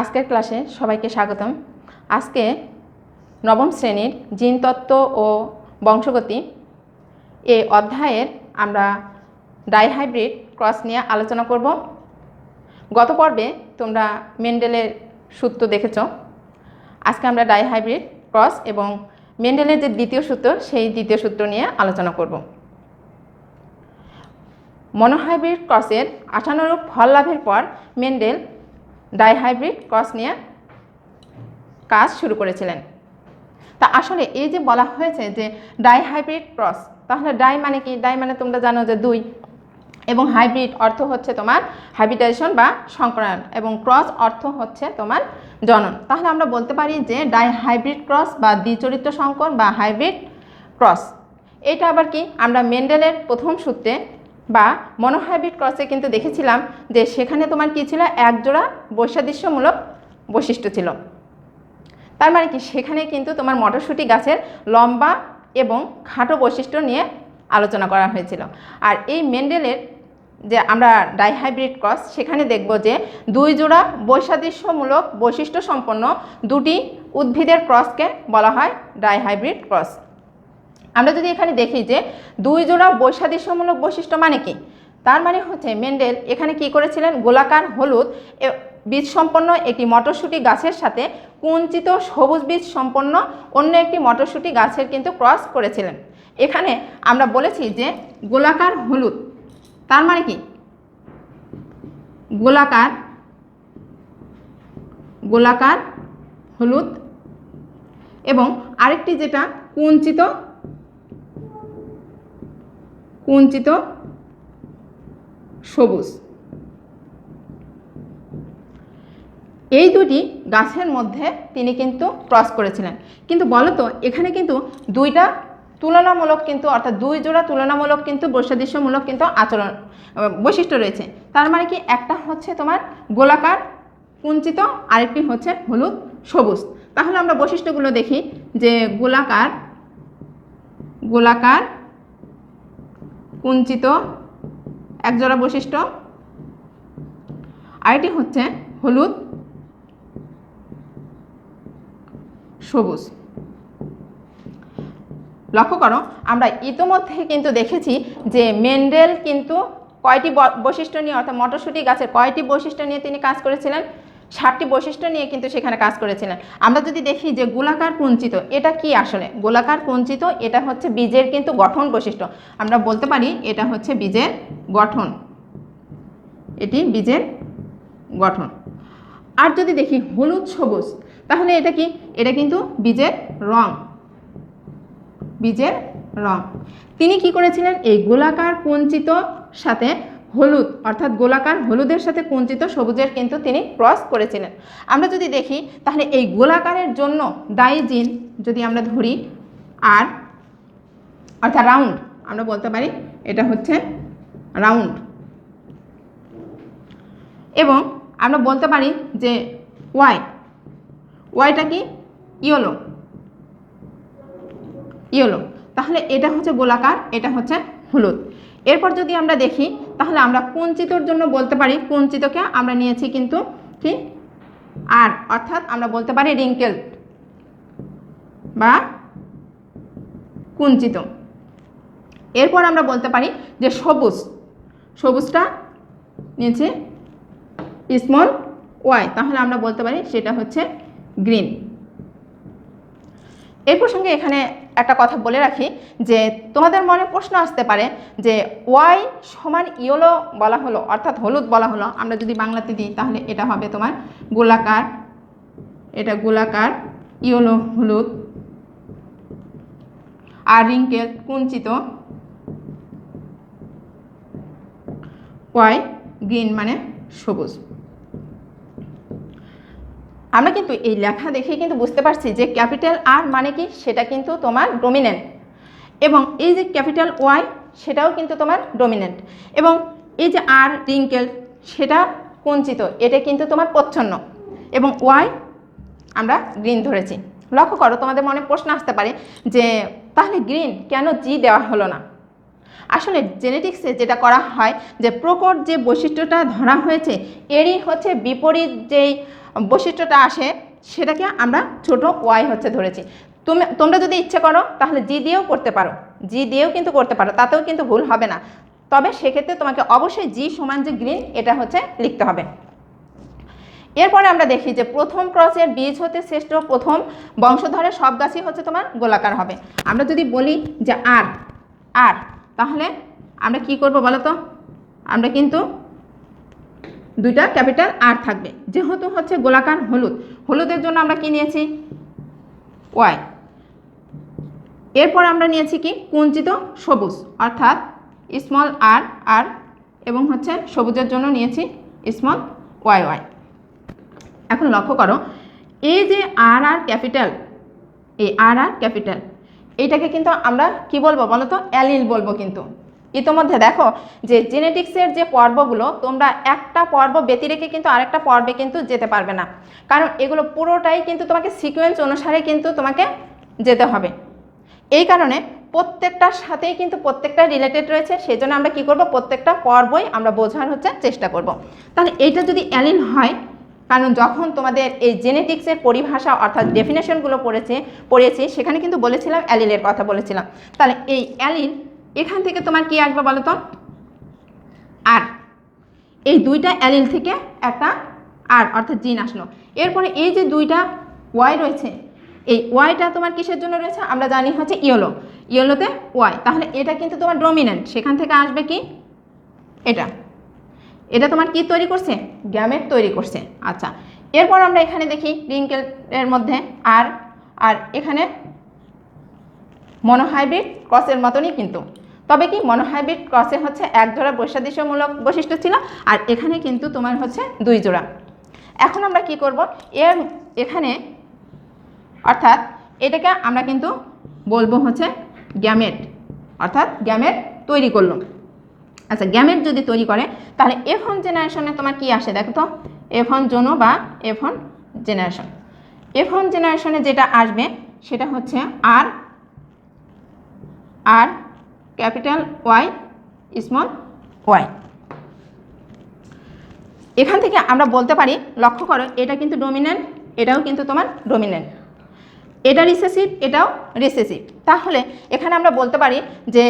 আজকের ক্লাসে সবাইকে স্বাগতম। আজকে নবম শ্রেণির জিনতত্ত্ব ও বংশগতি এই অধ্যায়ের আমরা ডাইহাইব্রিড ক্রস নিয়ে আলোচনা করব। গত পর্বে তোমরা মেন্ডেলের সূত্র দেখেছ। আজকে আমরা ডাইহাইব্রিড ক্রস এবং মেন্ডেলের যে দ্বিতীয় সূত্র, সেই দ্বিতীয় সূত্র নিয়ে আলোচনা করব। মনোহাইব্রিড ক্রসের আশানুরূপ ফল লাভের পর মেন্ডেল ডাইহাইব্রিড ক্রস নিয়ে কাজ শুরু করেছিলেন। তা আসলে এই যে বলা হয়েছে যে ডাইহাইব্রিড ক্রস, তাহলে ডাই মানে কি? ডাই মানে তোমরা জানো যে দুই। এবং হাইব্রিড অর্থ হচ্ছে তোমার হাইব্রিডাইজেশন বা সংকরায়ন এবং ক্রস অর্থ হচ্ছে তোমার জনন। তাহলে আমরা বলতে পারি যে ডাই হাইব্রিড ক্রস বা দ্বিচরিত্র সংকর বা হাইব্রিড ক্রস। এটা আবার কি? আমরা মেন্ডেলের প্রথম সূত্রে বা মনোহাইব্রিড ক্রসে কিন্তু দেখেছিলাম যে সেখানে তোমার কি ছিল? একজোড়া বৈসাদৃশ্যমূলক বৈশিষ্ট্য ছিল। তার মানে কি? সেখানে কিন্তু তোমার মটরশুঁটি গাছের লম্বা এবং খাটো বৈশিষ্ট্য নিয়ে আলোচনা করা হয়েছিল। আর এই মেন্ডেলের যে আমরা ডাইহাইব্রিড ক্রস, সেখানে দেখব যে দুই জোড়া বৈসাদৃশ্যমূলক বৈশিষ্ট্য সম্পন্ন দুটি উদ্ভিদের ক্রসকে বলা হয় ডাইহাইব্রিড ক্রস। আমরা যদি এখানে দেখি যে দুই জোড়া বৈসাদৃশ্যমূলক বৈশিষ্ট্য মানে কি? তার মানে হচ্ছে মেন্ডেল এখানে কি করেছিলেন? গোলাকার হলুদ বীজ সম্পন্ন একটি মটরশুঁটি গাছের সাথে কুঞ্চিত সবুজ বীজ সম্পন্ন অন্য একটি মটরশুঁটি গাছের কিন্তু ক্রস করেছিলেন। এখানে আমরা বলেছি যে গোলাকার হলুদ, তার মানে কি? গোলাকার গোলাকার হলুদ এবং আরেকটি যেটা কুঞ্চিত কুঞ্চিত সবুজ। এই দুটি গাছের মধ্যে তিনি কিন্তু ক্রস করেছিলেন। কিন্তু বলো তো এখানে কিন্তু দুইটা তুলনামূলক কিন্তু, অর্থাৎ দুই জোড়া তুলনামূলক কিন্তু বৈসাদৃশ্যমূলক কিন্তু আচরণ বৈশিষ্ট্য রয়েছে। তার মানে কি, একটা হচ্ছে তোমার গোলাকার, কুঞ্চিত, আরেকটি হচ্ছে হলুদ, সবুজ। তাহলে আমরা বৈশিষ্ট্যগুলো দেখি যে গোলাকার গোলাকার কুঞ্চিত, একজোড়া বৈশিষ্ট্য। আরেকটি হচ্ছে হলুদ, সবুজ। লক্ষ্য করো, আমরা ইতোমধ্যে কিন্তু দেখেছি যে মেন্ডেল কিন্তু কয়টি বৈশিষ্ট্য নিয়ে অর্থাৎ মটরশুঁটি গাছের কয়টি বৈশিষ্ট্য নিয়ে তিনি কাজ করেছিলেন? ষাটটি বৈশিষ্ট্য নিয়ে কিন্তু সেখানে কাজ করেছিলেন। আমরা যদি দেখি যে গোলাকার কুঞ্চিত, এটা কি আসলে? গোলাকার কুঞ্চিত, এটা হচ্ছে বীজের কিন্তু গঠন বৈশিষ্ট্য। আমরা বলতে পারি এটা হচ্ছে বীজের গঠন। এটি বীজের গঠন। আর যদি দেখি হলুদ সবুজ, তাহলে এটা কি? এটা কিন্তু বীজের রং। বীজের রং। তিনি কি করেছিলেন? এই গোলাকার কুঞ্চিত সাথে হলুদ, অর্থাৎ গোলাকার হলুদের সাথে কুঞ্চিত সবুজের কিন্তু তিনি ক্রস করেছিলেন। আমরা যদি দেখি, তাহলে এই গোলাকারের জন্য ডাইজিন যদি আমরা ধরি আর, অর্থাৎ রাউন্ড আমরা বলতে পারি এটা হচ্ছে রাউন্ড এবং আমরা বলতে পারি যে ওয়াই ওয়াইটা কি? ইয়েলো ইয়েলো তাহলে এটা হচ্ছে গোলাকার, এটা হচ্ছে হলুদ। এরপর যদি আমরা দেখি তাহলে আমরা কুঞ্চিতর জন্য বলতে পারি, কুঞ্চিতকে আমরা নিয়েছি কিন্তু কি? আর, অর্থাৎ আমরা বলতে পারি রিঙ্কেল বা কুঞ্চিত। এরপর আমরা বলতে পারি যে সবুজ, সবুজটা নিয়েছি স্মল ওয়াই তাহলে আমরা বলতে পারি সেটা হচ্ছে গ্রিন এই প্রসঙ্গে এখানে একটা কথা বলে রাখি যে তোমাদের মনে প্রশ্ন আসতে পারে যে ওয়াই সমান ইয়েলো বলা হলো, অর্থাৎ হলুদ বলা হলো। আমরা যদি বাংলাতে দিই, তাহলে এটা হবে তোমার গোলাকার, এটা গোলাকার, ইয়েলো, হলুদ আর রিঙ্কেল কুঞ্চিত ওয়াই গ্রিন মানে সবুজ। আমরা কিন্তু এই লেখা দেখে কিন্তু বুঝতে পারছি যে ক্যাপিটাল আর মানে কি? সেটা কিন্তু তোমার ডোমিনেন্ট। এবং এই যে ক্যাপিটাল ওয়াই, সেটাও কিন্তু তোমার ডোমিনেন্ট। এবং এই যে আর রিঙ্কেল, সেটা কুঞ্চিত, এটা কিন্তু তোমার প্রচ্ছন্ন। এবং ওয়াই আমরা গ্রিন ধরেছি। লক্ষ্য করো, তোমাদের মনে প্রশ্ন আসতে পারে যে তাহলে গ্রিন কেন জি দেওয়া হলো না? আসলে জেনেটিক্সে যেটা করা হয় যে প্রকট যে বৈশিষ্ট্যটা ধরা হয়েছে, এরই হচ্ছে বিপরীত যেই বৈশিষ্ট্যটা আসে, সেটাকে আমরা ছোট ওয়াই হচ্ছে ধরেছি। তুমি, তোমরা যদি ইচ্ছে করো, তাহলে জি দিয়েও করতে পারো। জি দিয়েও কিন্তু করতে পারো, তাতেও কিন্তু ভুল হবে না। তবে সেক্ষেত্রে তোমাকে অবশ্যই জি সমান যে গ্রিন এটা হচ্ছে লিখতে হবে। এরপরে আমরা দেখি যে প্রথম ক্রসের বীজ হতে শ্রেষ্ঠ প্রথম বংশধরের সব গাছই হচ্ছে তোমার গোলাকার হবে। আমরা যদি বলি যে আর আর তাহলে আমরা কি করব বলো তো আমরা কিন্তু দুইটা ক্যাপিটাল আর থাকবে। যেহেতু হচ্ছে গোলাকার হলুদ। হলুদের জন্য আমরা কি নিয়েছি? ওয়াই। এরপর আমরা নিয়েছি কি? কুঞ্চিত সবুজ। অর্থাৎ স্মল আর আর এবং হচ্ছে সবুজের জন্য নিয়েছি স্মল ওয়াই ওয়াই এখন লক্ষ্য করো, এই যে আর আর ক্যাপিটাল এই আর আর ক্যাপিটাল এইটাকে কিন্তু আমরা কি বলব বলো তো অ্যালিল বলব কিন্তু। ইতোমধ্যে দেখো যে জেনেটিক্সের যে পর্বগুলো, তোমরা একটা পর্ব ব্যতি রেখে কিন্তু আরেকটা পর্বে কিন্তু যেতে পারবে না। কারণ এগুলো পুরোটাই কিন্তু তোমাকে সিকোয়েন্স অনুসারে কিন্তু তোমাকে যেতে হবে। এই কারণে প্রত্যেকটার সাথেই কিন্তু প্রত্যেকটা রিলেটেড রয়েছে সেই জন্য আমরা কী করব? প্রত্যেকটা পর্বই আমরা বোঝার হচ্ছে চেষ্টা করব। তাহলে এইটা যদি অ্যালিন হয়, কারণ যখন তোমাদের এই জেনেটিক্সের পরিভাষা অর্থাৎ ডেফিনেশনগুলো পড়েছে পড়েছি সেখানে কিন্তু বলেছিলাম অ্যালিলের কথা বলেছিলাম। তাহলে এই অ্যালিল এখান থেকে তোমার কি আসবে বলো তো? আর। এই দুইটা অ্যালিল থেকে একটা আর অর্থাৎ জিন আসলো। এরপরে এই যে দুইটা ওয়াই রয়েছে, এই ওয়াইটা তোমার কিসের জন্য রয়েছে? আমরা জানি হচ্ছে ইয়েলো। ইয়েলোতে ওয়াই। তাহলে এটা কিন্তু তোমার ডোমিনেন্ট সেখান থেকে আসবে কি? এটা। এটা তোমার কি তৈরি করছে? গ্যামেট তৈরি করছে। আচ্ছা। এরপর আমরা এখানে দেখি রিঙ্কেলের মধ্যে আর আর এখানে মনোহাইব্রিড ক্রসের মতনই কিন্তু। তবে কি মনোহাইব্রিড ক্রসে হচ্ছে এক জোড়া বৈসাদৃশ্যমূলক বৈশিষ্ট্য ছিল, আর এখানে কিন্তু তোমার হচ্ছে দুই জোড়া। এখন আমরা কি করব? এর এখানে অর্থাৎ এটাকে আমরা কিন্তু বলব হচ্ছে গ্যামেট। অর্থাৎ গ্যামেট তৈরি করল আচ্ছা গ্যামেট যদি তৈরি করে, তাহলে এফ ওয়ান জেনারেশনে তোমার কি আসে দেখো তো? এফ ওয়ান জোনো বা F one generation. F one জেনারেশনে যেটা আসবে, সেটা হচ্ছে R R capital Y, small Y. এখান থেকে আমরা বলতে পারি, লক্ষ্য করো, এটা কিন্তু ডোমিনেন্ট এটাও কিন্তু তোমার ডোমিনেন্ট এটা রিসেসিভ এটাও রিসেসিভ তাহলে এখানে আমরা বলতে পারি যে,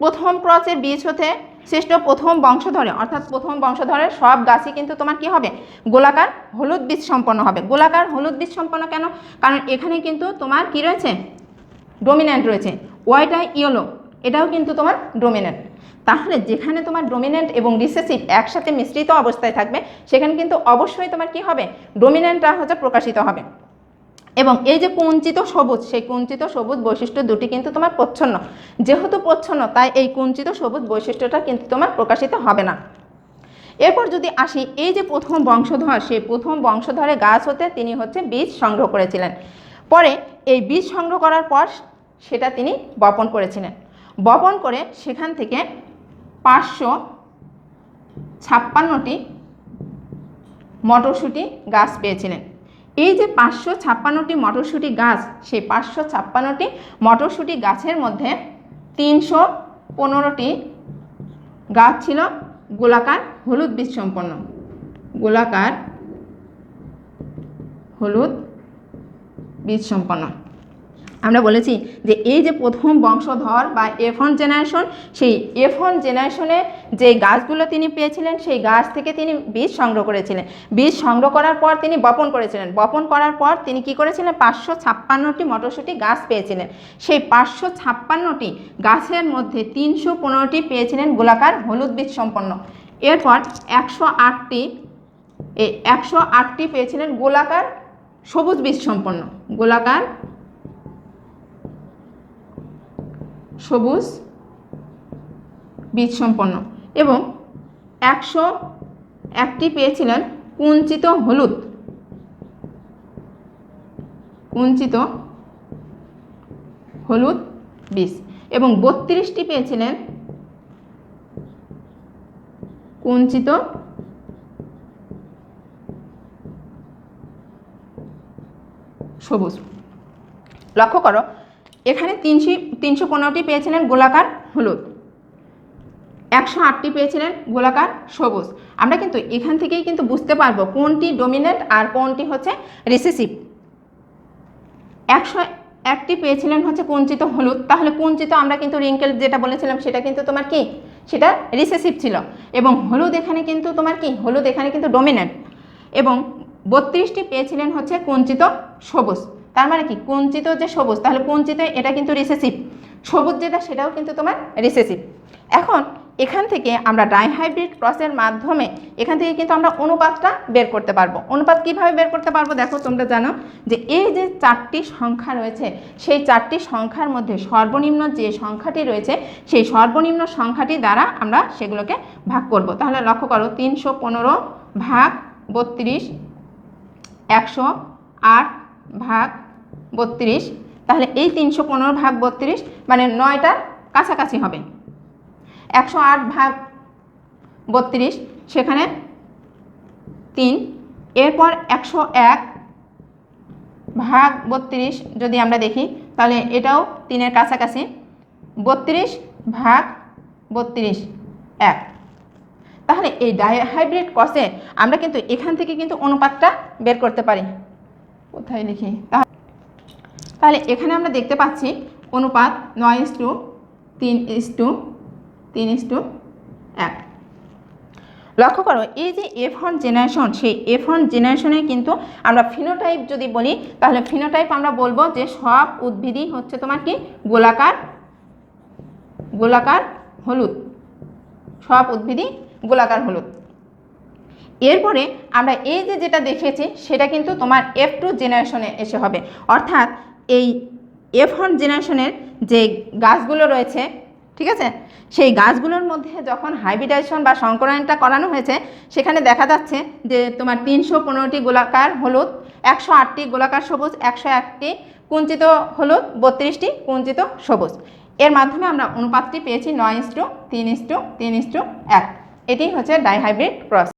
প্রথম ক্রসের বীজ হতে শ্রেষ্ঠ প্রথম বংশধরে, অর্থাৎ প্রথম বংশধরের সব গাছই কিন্তু তোমার কি হবে? গোলাকার হলুদ বীজ সম্পন্ন হবে। গোলাকার হলুদ বীজ সম্পন্ন কেন? কারণ এখানে কিন্তু তোমার কি রয়েছে? ডোমিন্যান্ট রয়েছে। ওয়াইটা ইয়েলো এটাও কিন্তু তোমার ডোমিন্যান্ট তাহলে যেখানে তোমার ডোমিন্যান্ট এবং রিসেসিভ একসাথে মিশ্রিত অবস্থায় থাকবে, সেখানে কিন্তু অবশ্যই তোমার কি হবে? ডোমিন্যান্টটা হচ্ছে প্রকাশিত হবে। এবং এই যে কুঞ্চিত সবুজ, সেই কুঞ্চিত সবুজ বৈশিষ্ট্য দুটি কিন্তু তোমার প্রচ্ছন্ন। যেহেতু প্রচ্ছন্ন, তাই এই কুঞ্চিত সবুজ বৈশিষ্ট্যটা কিন্তু তোমার প্রকাশিত হবে না। এরপর যদি আসি, এই যে প্রথম বংশধর, সেই প্রথম বংশধরে গাছ হতে তিনি হচ্ছে বীজ সংগ্রহ করেছিলেন। পরে এই বীজ সংগ্রহ করার পর সেটা তিনি বপন করেছিলেন। বপন করে সেখান থেকে পাঁচশো ছাপ্পান্নটি মটরশুঁটি গাছ পেয়েছিলেন। এই যে পাঁচশো ছাপ্পান্নটি মটরশুঁটি গাছ, সেই পাঁচশো ছাপ্পান্নটি মটরশুঁটি গাছের মধ্যে তিনশো পনেরোটি গাছ ছিল। গোলাকার, হলুদ বীজ সম্পন্ন গোলাকার, হলুদ বীজ সম্পন্ন আমরা বলেছি যে এই যে প্রথম বংশধর বা এফন জেনারেশন সেই এফন জেনারেশনে যে গাছগুলো তিনি পেয়েছিলেন, সেই গাছ থেকে তিনি বীজ সংগ্রহ করেছিলেন। বীজ সংগ্রহ করার পর তিনি বপন করেছিলেন। বপন করার পর তিনি কি করেছিলেন? পাঁচশো ছাপ্পান্নটি মটরশুঁটি গাছ পেয়েছিলেন। সেই পাঁচশো ছাপ্পান্নটি গাছের মধ্যে তিনশো পনেরোটি পেয়েছিলেন গোলাকার হলুদ বীজ সম্পন্ন। এরপর একশো আটটি একশো আটটি পেয়েছিলেন গোলাকার সবুজ বীজ সম্পন্ন। গোলাকার সবুজ বীজ সম্পন্ন এবং একশো একটি পেয়েছিলেন কুঞ্চিত হলুদ। কুঞ্চিত হলুদ বীজ এবং বত্রিশটি পেয়েছিলেন কুঞ্চিত সবুজ। লক্ষ্য করো এখানে তিনশো তিনশো পনেরোটি পেয়েছিলেন গোলাকার হলুদ। একশো আটটি পেয়েছিলেন গোলাকার সবুজ। আমরা কিন্তু এখান থেকেই কিন্তু বুঝতে পারব কোনটি ডোমিনেন্ট আর কোনটি হচ্ছে রিসেসিভ একশো একটি পেয়েছিলেন হচ্ছে কুঞ্চিত হলুদ। তাহলে কুঞ্চিত আমরা কিন্তু রিঙ্কেল যেটা বলেছিলাম সেটা কিন্তু তোমার কি? সেটা রিসেসিভ ছিল। এবং হলুদ এখানে কিন্তু তোমার কি? হলুদ এখানে কিন্তু ডোমিনেন্ট এবং বত্রিশটি পেয়েছিলেন হচ্ছে কুঞ্চিত সবুজ। তার মানে কি? কুঞ্চিত যে সবুজ, তাহলে কুঞ্চিত এটা কিন্তু রিসেসিভ সবুজ যেটা, সেটাও কিন্তু তোমার রিসেসিভ এখন এখান থেকে আমরা ডাইহাইব্রিড ক্রসের মাধ্যমে এখান থেকে কিন্তু আমরা অনুপাতটা বের করতে পারব। অনুপাত কীভাবে বের করতে পারব? দেখো, তোমরা জানো যে এই যে চারটি সংখ্যা রয়েছে, সেই চারটি সংখ্যার মধ্যে সর্বনিম্ন যে সংখ্যাটি রয়েছে, সেই সর্বনিম্ন সংখ্যাটি দ্বারা আমরা সেগুলোকে ভাগ করব। তাহলে লক্ষ্য করো, তিনশো পনেরো ভাগ বত্রিশ, একশো আট ভাগ বত্রিশ, তাহলে এই তিনশো পনেরো ভাগ বত্রিশ মানে নয়টার কাছাকাছি হবে। একশো আট ভাগ বত্রিশ, সেখানে তিন, এরপর একশো এক ভাগ বত্রিশ যদি আমরা দেখি, তাহলে এটাও তিনের কাছাকাছি। বত্রিশ ভাগ বত্রিশ, এক। তাহলে এই ডাইহাইব্রিড কসে আমরা কিন্তু এখান থেকে কিন্তু অনুপাতটা বের করতে পারি। কোথায় লিখি? তাহ- তাহলে এখানে আমরা দেখতে পাচ্ছি অনুপাত নয় ইস টু তিন ইস টু তিন ইস টু এক। লক্ষ্য করো, এই যে এফ ওয়ান জেনারেশন, সেই এফ ওয়ান জেনারেশনে কিন্তু আমরা ফিনোটাইপ যদি বলি, তাহলে ফিনোটাইপ আমরা বলব যে সব উদ্ভিদই হচ্ছে তোমার কি? গোলাকার গোলাকার হলুদ। সব উদ্ভিদই গোলাকার হলুদ। এরপরে আমরা এই যে যেটা দেখেছি, সেটা কিন্তু তোমার এফ টু জেনারেশনে এসে হবে। অর্থাৎ এই এফ ওয়ান জেনারেশনের যে গাছগুলো রয়েছে, ঠিক আছে? সেই গাছগুলোর মধ্যে যখন হাইব্রিডাইজেশন বা সংকরণটা করানো হয়েছে, সেখানে দেখা যাচ্ছে যে তোমার তিনশো পনেরোটি গোলাকার হলুদ, একশো আটটি গোলাকার সবুজ, একশো একটি কুঞ্চিত হলুদ, বত্রিশটি কুঞ্চিত সবুজ। এর মাধ্যমে আমরা অনুপাতটি পেয়েছি নয় ইস্টু তিন ইস্টু তিন ইস টু এক। এটি হচ্ছে ডাইহাইব্রিড ক্রস